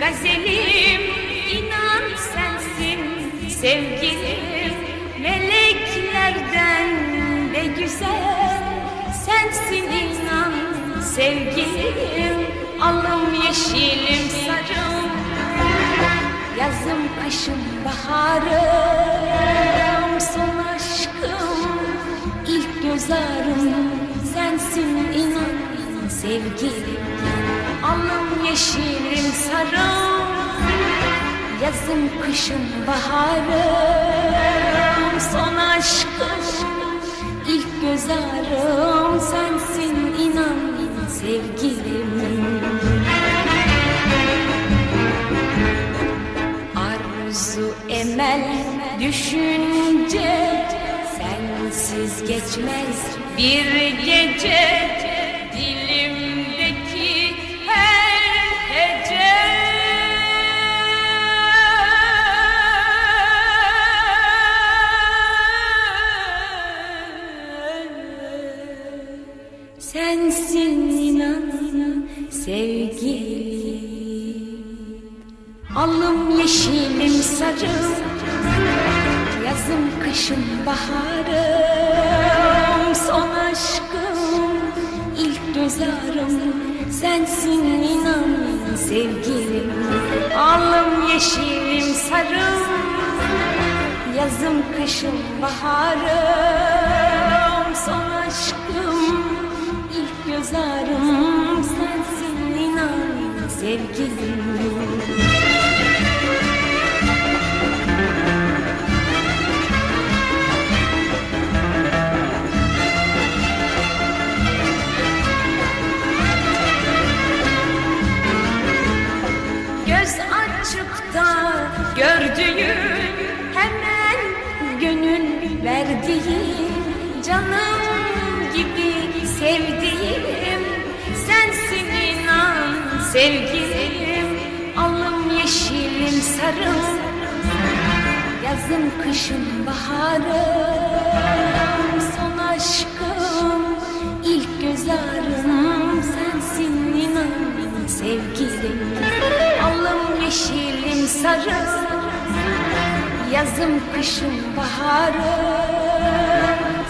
Gazelim inan sensin sevgilim. Meleklerden de güzel sensin inan sevgilim. Alım yeşilim sarım Yazım kışım baharım. Son aşkım ilk göz ağrım Sensin inan sevgilim. Alım yeşilim sarım Yazım kışım baharım Son aşkım ilk göz ağrım Sensin inan sevgilim Arzu emel düşünce Sensiz geçmez bir gece. Dilimdeki Sensin inan sevgilim. Alım yeşilim sarım Yazım kışım baharım. Son aşkım ilk göz Sensin inan sevgilim. Alım yeşilim sarım. Yazım kışım baharım. Son aşkım ilk göz ağrım Sensin inan sevgilim sevgilim alım yeşilim sarım. Yazım kışım baharım. Son aşkım ilk göz ağrım. Sensin inan sevgilim. Alım yeşilim sarım. Yazım kışım baharım.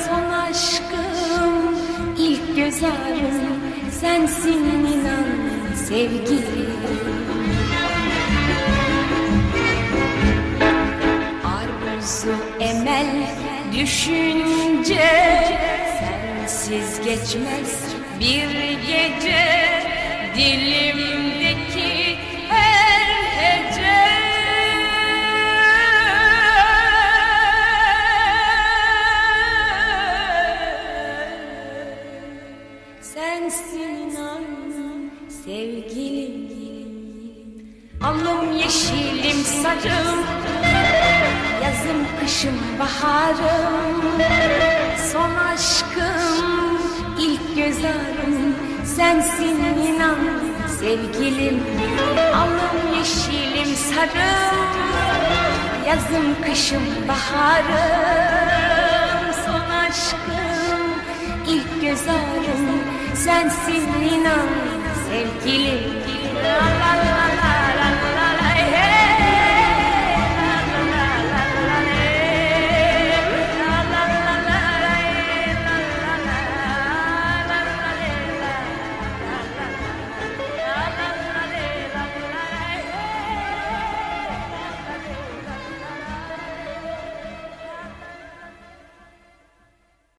Son aşkım ilk göz ağrım. Sensin inan sevgilim Arzu emel düşünce Sensiz geçmez bir gece. Dilimdeki Alım yeşilim sarım. Yazım kışım baharım. Son aşkım ilk göz ağrım Sensin inan sevgilim. Alım yeşilim sarım. Yazım kışım baharım. Son aşkım ilk göz ağrım Sensin inan sevgilim